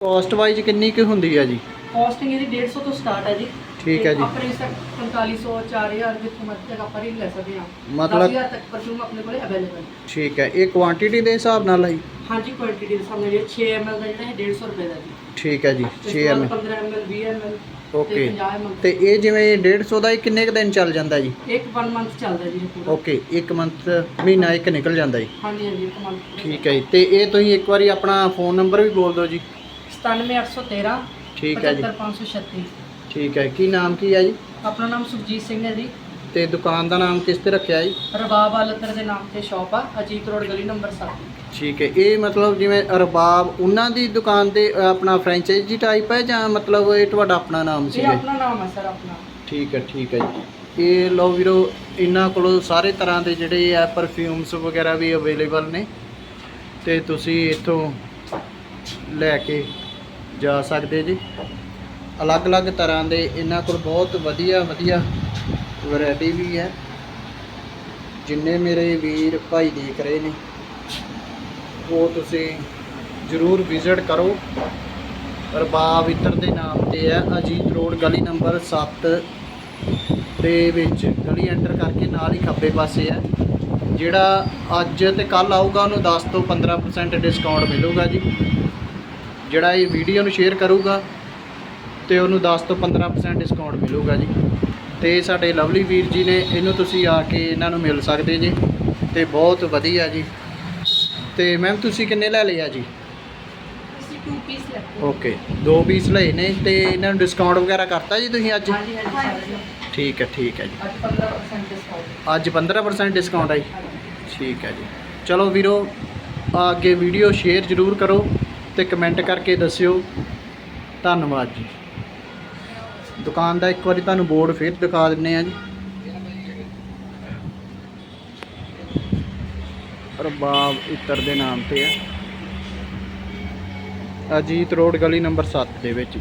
Cost wise ਕਿੰਨੀ ਕੁ ਹੁੰਦੀ ਆ ਜੀ? ਕਾਸਟਿੰਗ ਇਹਦੀ 150 ਤੋਂ ਸਟਾਰਟ ਹੈ ਜੀ। ਠੀਕ ਹੈ ਜੀ। ਆਪਣੇ ਇਸ ਤੱਕ 4500 4000 ਜਿੱਥੋਂ ਮਰਜ਼ੀ ਤੱਕ ਆਪਾਂ ਰੀਲ ਲੈ ਸਕਦੇ ਹਾਂ। ਮਤਲਬ- 10000 ਤੱਕ ਪਰਫਿਊਮ ਆਪਣੇ ਕੋਲੇ ਅਵੇਲੇਬਲ ਠੀਕ ਹੈ। ਇਹ ਕੁਆਂਟੀਟੀ ਦੇ ਹਿਸਾਬ ਨਾਲ ਹੈ ਜੀ? ਹਾਂਜੀ ਕੁਆਂਟੀਟੀ ਦੇ ਸਾਹਮਣੇ ਜੀ 6 ml ਦਾ ਜਿਹੜਾ ਹੈ 150 ਰੁਪਏ ਦਾ ਜੀ। ਠੀਕ ਹੈ ਜੀ ਇਸ 6 ਤੋਂ ਐਮ ਬਾਅਦ 15 ml 20 ml ਓਕੇ 50 ml ਤੇ ਇਹ ਜਿਵੇਂ 150 ਦਾ ਇਹ ਕਿੰਨੇ ਕੁ ਦਿਨ ਚੱਲ ਜਾਂਦਾ ਜੀ? ਇੱਕ 1 ਮੰਥ ਚੱਲਦਾ ਜੀ ਪੂਰਾ। ਓਕੇ ਇੱਕ ਮੰਥ ਮਹੀਨਾ ਇੱਕ ਨਿਕਲ ਜਾਂਦਾ ਜੀ। ਹਾਂਜੀ ਹਾਂਜੀ ਇੱਕ ਮੰਥ ਠੀਕ ਹੈ ਜੀ। ਤੇ ਇਹ ਤੁਸੀਂ ਇੱਕ ਵਾਰੀ ਆਪਣਾ ਫੋਨ ਨੰਬਰ ਵੀ ਬੋਲ ਦਿਓ ਜੀ। 97813 ਠੀਕ ਹੈ ਜੀ। 75536 ਠੀਕ ਹੈ ਕੀ ਨਾਮ ਕੀ ਹੈ ਜੀ? ਆਪਣਾ ਨਾਮ ਸੁਖਜੀਤ ਸਿੰਘ ਹੈ ਜੀ। ਤੇ ਦੁਕਾਨ ਦਾ ਨਾਮ ਕਿਸ ਤੇ ਰੱਖਿਆ ਜੀ? ਰਬਾਬ ਆਲਤਰ ਦੇ ਨਾਮ ਤੇ ਸ਼ਾਪ ਆ ਅਜੀਤ ਰੋਡ ਗਲੀ ਨੰਬਰ 7 ਠੀਕ ਹੈ ਇਹ ਮਤਲਬ ਜਿਵੇਂ ਅਰਬਾਬ ਉਹਨਾਂ ਦੀ ਦੁਕਾਨ ਤੇ ਆਪਣਾ ਫਰੈਂਚਾਈਜ਼ੀ ਟਾਈਪ ਹੈ ਜਾਂ ਮਤਲਬ ਇਹ ਤੁਹਾਡਾ ਆਪਣਾ ਨਾਮ ਇਹ ਸੀਗਾ ਜੀ? ਆਪਣਾ ਨਾਮ ਹੈ ਸਰ ਆਪਣਾ। ਠੀਕ ਹੈ ਠੀਕ ਹੈ ਜੀ। ਇਹ ਲਓ ਵੀਰੋ ਇਹਨਾਂ ਕੋਲੋਂ ਸਾਰੇ ਤਰ੍ਹਾਂ ਦੇ ਜਿਹੜੇ ਆ ਪਰਫਿਊਮਸ ਵਗੈਰਾ ਵੀ ਅਵੇਲੇਬਲ ਨੇ। ਤੇ ਤੁਸੀਂ ਇੱਥੋਂ ਲੈ ਕੇ ਜਾ ਸਕਦੇ ਜੀ। ਅਲੱਗ-ਅਲੱਗ ਤਰ੍ਹਾਂ ਦੇ ਇਹਨਾਂ ਕੋਲ ਬਹੁਤ ਵਧੀਆ ਵਧੀਆ ਵੈਰਾਈਟੀ ਵੀ ਹੈ। ਜਿੰਨੇ ਮੇਰੇ ਵੀਰ ਭਾਈ ਦੇਖ ਰਹੇ ਨੇ, ਉਹ ਤੁਸੀਂ ਜ਼ਰੂਰ ਵਿਜ਼ਿਟ ਕਰੋ। ਰਬਾਬ ਇਤਰ ਦੇ ਨਾਮ ਤੇ ਹੈ, ਅਜੀਤ ਰੋਡ ਗਲੀ ਨੰਬਰ 7 ਦੇ ਵਿੱਚ। ਗਲੀ ਐਂਟਰ ਕਰਕੇ ਨਾਲ ਹੀ ਖੱਬੇ ਪਾਸੇ ਹੈ। ਜਿਹੜਾ ਅੱਜ ਤੇ ਕੱਲ ਆਊਗਾ, ਉਹਨੂੰ 10 ਤੋਂ 15% ਡਿਸਕਾਊਂਟ ਮਿਲੂਗਾ ਜੀ। ਜਿਹੜਾ ਇਹ ਵੀਡੀਓ ਨੂੰ ਸ਼ੇਅਰ ਕਰੂਗਾ ਤੇ ਉਹਨੂੰ 10 ਤੋਂ 15% ਡਿਸਕਾਊਂਟ ਮਿਲੂਗਾ ਜੀ। ਤੇ ਸਾਡੇ ਲਵਲੀ ਵੀਰ ਜੀ ਨੇ ਇਹਨੂੰ ਤੁਸੀਂ ਆ ਕੇ ਇਹਨਾਂ ਨੂੰ ਮਿਲ ਸਕਦੇ ਜੀ ਤੇ ਬਹੁਤ ਵਧੀਆ ਜੀ। ਤੇ ਮੈਮ ਤੁਸੀਂ ਕਿੰਨੇ ਲੈ ਲਿਆ ਜੀ? ਤੁਸੀਂ 2 ਪੀਸ ਲੈ ਓਕੇ ਦੋ ਪੀਸ ਲਏ ਨੇ ਤੇ ਇਹਨਾਂ ਨੂੰ ਡਿਸਕਾਊਂਟ ਵਗੈਰਾ ਕਰਤਾ ਜੀ ਤੁਸੀਂ ਅੱਜ? ਹਾਂਜੀ ਹਾਂਜੀ ਜੀ ਠੀਕ ਹੈ ਠੀਕ ਹੈ ਜੀ। ਅੱਜ 15% ਡਿਸਕਾਊਂਟ ਅੱਜ 15% ਡਿਸਕਾਊਂਟ ਹੈ ਜੀ। ਠੀਕ ਹੈ ਜੀ। ਚਲੋ ਵੀਰੋ ਆ ਅੱਗੇ ਵੀਡੀਓ ਸ਼ੇਅਰ ਜ਼ਰੂਰ ਕਰੋ। ਤੇ ਕਮੈਂਟ ਕਰਕੇ ਦੱਸਿਓ। ਧੰਨਵਾਦ ਜੀ। ਦੁਕਾਨ ਦਾ ਇੱਕ ਵਾਰੀ ਤੁਹਾਨੂੰ ਬੋਰਡ ਫੇਰ ਦਿਖਾ ਦਿੰਨੇ ਆ ਜੀ। ਰਬਾਬ ਇਤਰ ਦੇ ਨਾਮ ਤੇ ਹੈ ਅਜੀਤ ਰੋਡ ਗਲੀ ਨੰਬਰ 7 ਦੇ ਵਿੱਚ